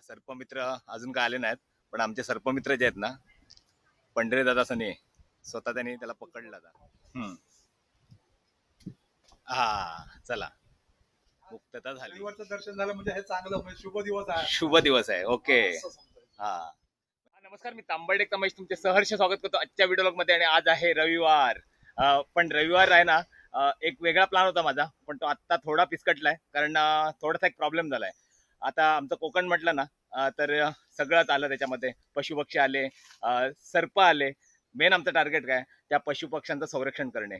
सर्पमित्र अजून काय आले नाहीत पण आमचे सर्पमित्र जे आहेत ना पंढरे दादा सने स्वतः त्यांनी त्याला पकडला हम्म. हा चला. मुक्तता झाली. दर्शन झालं म्हणजे हे चांगलं म्हणजे शुभ दिवस आहे. शुभ दिवस आहे ओके. असं समजायचं. हा. हा, नमस्कार मी तांबडे कमेश तुमचे सहर्ष स्वागत करतो आजच्या व्हिडिओमध्ये आणि आज आहे रविवार. अं, पण रविवार आहे ना अं, एक वेगळा प्लॅन होता माझा पण तो आत्ता थोडा पिसकटलाय कारण अं, थोडासा एक प्रॉब्लेम झालाय. आता आमचं कोकण म्हटलं ना तर सगळंच आलं त्याच्यामध्ये. पशुपक्षी आले सर्प आले. मेन आमचं टार्गेट काय? त्या पशुपक्ष्यांचं संरक्षण करणे.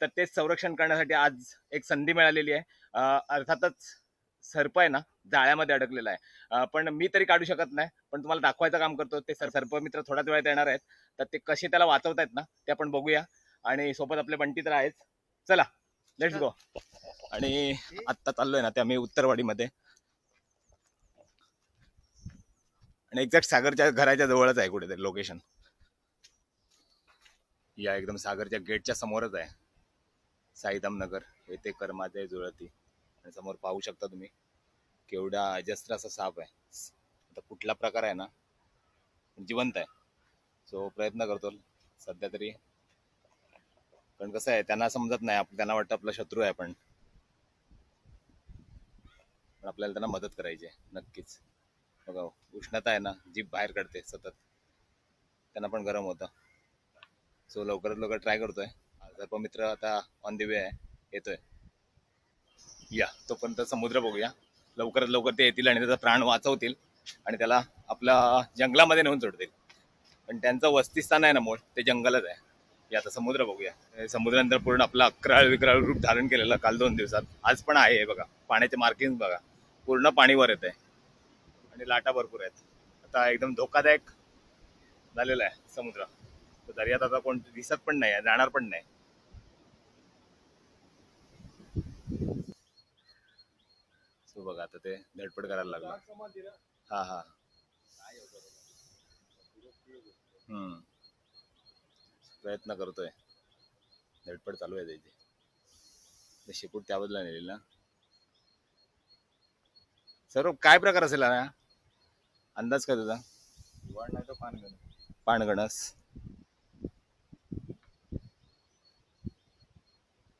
तर तेच संरक्षण करण्यासाठी आज एक संधी मिळालेली आहे. अर्थातच सर्प आहे ना जाळ्यामध्ये अडकलेला आहे. पण मी तरी काढू शकत नाही पण तुम्हाला दाखवायचं काम करतो ते सर सर्प मित्र थोड्याच वेळात येणार आहेत. तर ते कसे त्याला वाचवतायत ना ते आपण बघूया. आणि सोबत आपले बंटी तर आहेच. चला लेट्स गो आणि आत्ता चाललोय ना ते आम्ही उत्तरवाडीमध्ये. आणि एक्झॅक्ट सागरच्या घराच्या जवळच आहे कुठेतरी लोकेशन या एकदम सागरच्या गेटच्या समोरच आहे. साईदाम नगर. येथे कर्माचे जुळती. आणि समोर पाहू शकता तुम्ही केवढा अजस्त्र असा साप आहे. आता कुठला प्रकार आहे ना जिवंत आहे. सो प्रयत्न करतो सध्या तरी. पण कसं आहे त्यांना समजत नाही. त्यांना वाटतं आपला शत्रू आहे पण आपल्याला त्यांना मदत करायची आहे नक्कीच. बघा उष्णता आहे ना जीप बाहेर काढते सतत. त्यांना पण गरम होतं. सो लवकरात लवकर ट्राय करतोय. सर्पमित्र आता ऑन द वे आहे येतोय. या तोपर्यंत समुद्र बघूया. लवकरात लवकर ते येतील आणि त्याचा प्राण वाचवतील आणि त्याला आपल्या जंगलामध्ये नेऊन सोडतील. पण त्यांचं वस्तीस्थान आहे ना मूळ ते जंगलच आहे. हे आता समुद्र बघूया. समुद्रानंतर पूर्ण आपला अकराळ विक्राळ रूप धारण केलेलं काल दोन दिवसात. आज पण आहे हे बघा. पाण्याचे मार्किंग बघा. पूर्ण पाणी वर येत आहे आणि लाटा भरपूर आहेत. आता एकदम धोकादायक झालेला आहे समुद्र. तर दर्यात आता कोण दिसत पण नाही आहे जाणार पण नाही. सो बघा आता ते धडपड करायला लागलं. हा हा. हम्म. प्रयत्न करतोय. धडपड चालू आहे त्याची. शेपूट त्या बदला नेलेली ना. सर्व काय प्रकार असेल ना अंदाज काय तुझा दिवाळ नाही तर पानगण. पाणगणस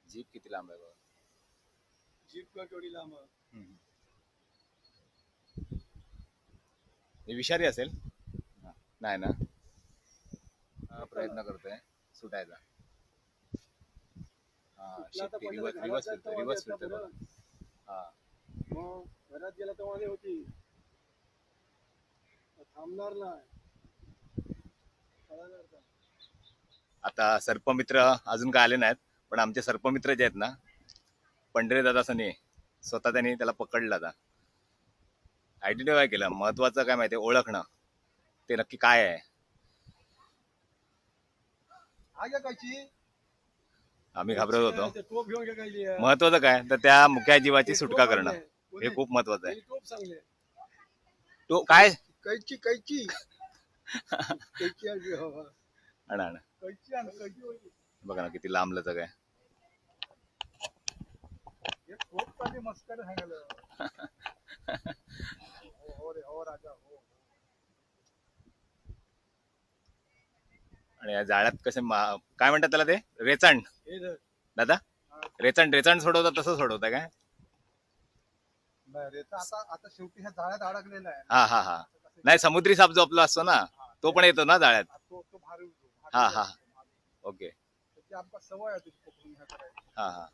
जीप किती लांब आहे बघा जीभ का केवढी लांब आहे. हम्म. हे विषारी असेल नाही ना हा, प्रयत्न करतोय सुटायचा हा तर पहिलं रिवर्स घरात रिवर्स फिरतोय फिरतोय. बघा. हा मग घरात गेला तेव्हा ते होती थांबणार नाही? आता. सर्पमित्र अजून काय आले नाहीत पण आमचे सर्पमित्र जे आहेत ना पंढरे दादा सने स्वतः त्यांनी त्याला पकडलं आता. आयडेंटिफाय केलं महत्वाचं काय माहितीये ओळखणं ते नक्की काय आहे? आम्ही घाबरत होतो. महत्वाचं काय? तर त्या मुक्या जीवाची सुटका करणं? हे खूप महत्वाचं आहे. तो काय? कैची कैची। कैची हो, हो. आणा आणा. कैची आण कैची होती. बघा ना किती लांब लचक आहे. हे मस्कर हो हो रे हो राजा हो. आणि या जाळ्यात कसे काय म्हणतात त्याला ते? रेचांड. धर. दादा. रेचांड रेचांड सोडवतात तसं सोडवतं काय? नाही रे तर आता आता शेवटी ह्या जाळ्यात अडकलेला आहे. हा हा हा. नाही समुद्री साप जो आपला असतो ना तो पण येतो ना जाळ्यात. हा, हा. ओके आमका सवय आहे त्याची पकडून ह्या करायची हा हा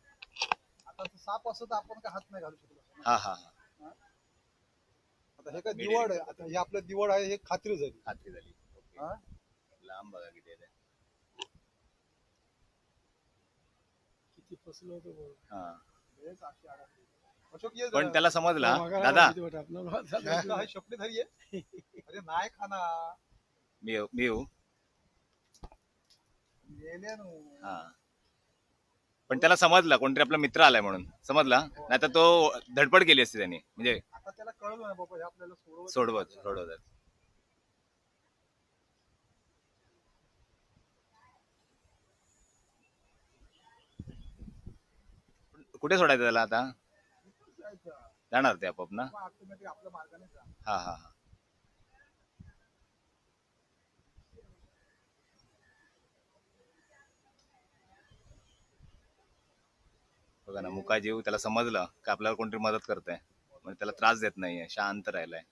आता तो साप असतो तर आपण काय हात नाही घालू शकलो हा हा हा. आता हे काय दिवड आहे आता हे आपलं दिवड आहे हे खात्री झाली खात्री झाली ओके. हा? लांब बघा किती आहे ते. किती फसलो होतो बघ. हा लयच अशी अडकली. पण. त्याला समजला. हो, दादा. हा. अरे नाही खाना. मी येऊ मी येऊ. हा. पण त्याला समजला कोणतरी आपला मित्र आलाय म्हणून. समजला? नाही तर तो धडपड केली असती त्यांनी. म्हणजे आता त्याला कळलं ना बाबा हे आपल्याला सोडवत सोडवत सोडवत. कुठे सोडायचं त्याला आता. जाणार ते आपण ना? हा हा बघा ना मुका जीव त्याला समजलं की आपल्याला कोणतरी मदत करते म्हणजे त्याला त्रास देत नाहीये शांत राहिलाय.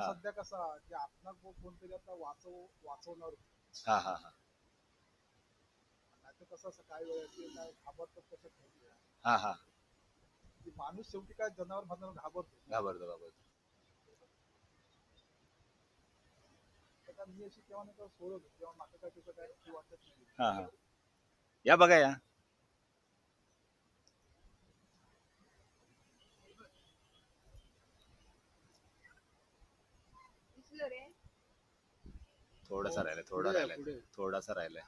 सध्या आपण वाचव वाचवणार हा हा हा. कसं असं काय काय कसं हा हा. माणूस शेवटी काय जनावर भाजनावर घाबरतो. घाबरतो घाबरतो. आता मी अशी केव्हा नाही तेव्हा सोडत होतो. तेव्हा माझं काय काय हे वाटत नाही. हा हा. या बघा या. थोडासा राहिलाय थोडा पुढे आहे, राहिलाय. पुढे. थोडासा राहिलाय.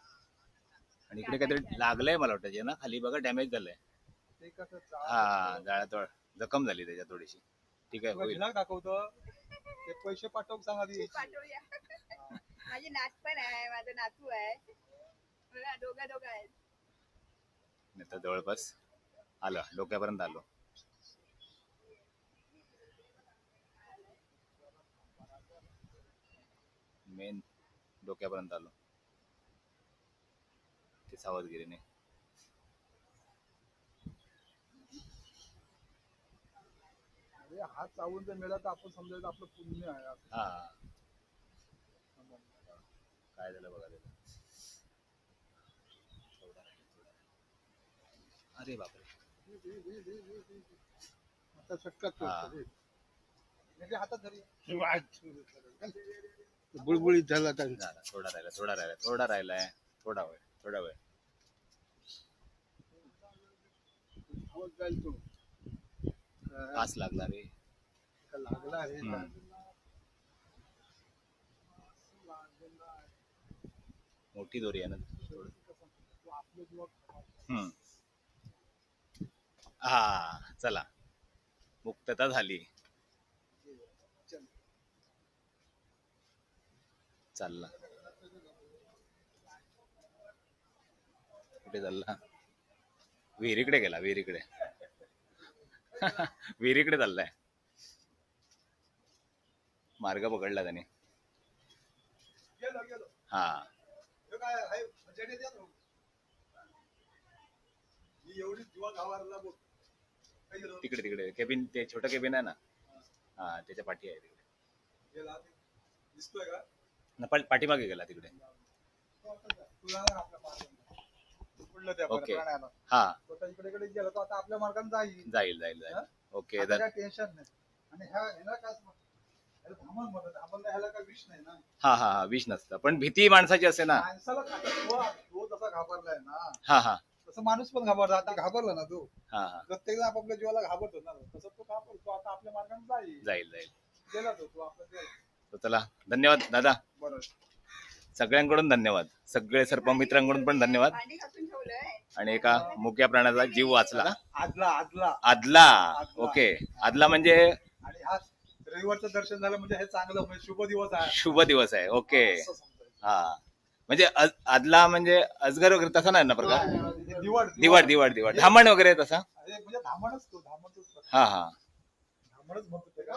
आणि इकडे काहीतरी लागलंय मला वाटतं जे ना खाली बघा डॅमेज झालंय. हा जाळ्यातोड जखम झाली त्याच्या थोडीशी. ठीक आहे होईल. दाखवतं. ते पैसे पाठवून सांगा ती यायची. पाठवूया. माझी नात पण आहे माझं नातू आहे. मला दोघं दोघं आहेत. नाही तर जवळपास आलं डोक्यापर्यंत आलो. मेन डोक्यापर्यंत आलो. ते सावधगिरीने अरे हात चावून जर मिळाला तर आपण समजायचं आपलं पुण्य आहे असं. हा. काय झालं बघा त्याचं. अरे बापरे. आता षटकात हा. म्हणजे हातात धरी. बुळबुळीत झाला त्यांचा. झाला. थोडा राहिला थोडा राहिला थोडा राहिलाय. थोडा वेळ. थोडा वेळ. तास लागला रे लागला आहे मोठी दोरी आहे ना. हम्म. हा चला. मुक्तता झाली. चालला. कुठे चालला. विहिरीकडे गेला विहिरीकडे. विहिरीकडे चाललाय. मार्ग पकडला त्याने. हा. तिकडे तिकडे. केबिन ते छोटं केबिन आहे ना. हा त्याच्या पाठी आहे तिकडे. पाठीमागे गेला तिकडे. आपल्या. पुढलं त्या ओके. प्राण्याला. हा. तो आता इकडे इकडे गेला तो आता आपल्या मार्गाने जाईल. जाईल जाईल जाईल. हा? ओके आता तर काय टेन्शन नाही. आणि ह्या ह्याला काय असं- ह्याला धामण म्हणतात धामण ह्याला काय विष नाही ना? हा हा हा विष नसतं. पण भीती माणसाची असते ना. माणसाला खातात तो तो जसा घाबरलाय ना हा हा. तसं माणूस पण घाबरला. आता घाबरला ना तो. हा हा. प्रत्येक जण आपापल्या जीवाला घाबरतो ना. तसं तो घाबरतो आता आपल्या मार्गाने जाईल. जाईल जाईल. गेला तो तो आपला गेला. तर चला. धन्यवाद दादा. बरोबर. सगळ्यांकडून धन्यवाद. सगळे सर्प मित्रांकडून पण धन्यवाद आणि एका मुक्या प्राण्याचा जीव वाचला. आदला आदला. आदला. ओके. आदला म्हणजे? आणि हा रविवारचं दर्शन झालं म्हणजे हे चांगलं म्हणजे शुभ दिवस आहे. शुभ दिवस आहे. ओके. असं समजायचं. हा. म्हणजे अज- आदला म्हणजे अजगर वगैरे तसा नाही ना प्रकार? दिवाड दिवाड दिवाड दिवाड धामण वगैरे तसा? हे म्हणजे धामणच तो धामणच हा हा. धामणच म्हणतो ते का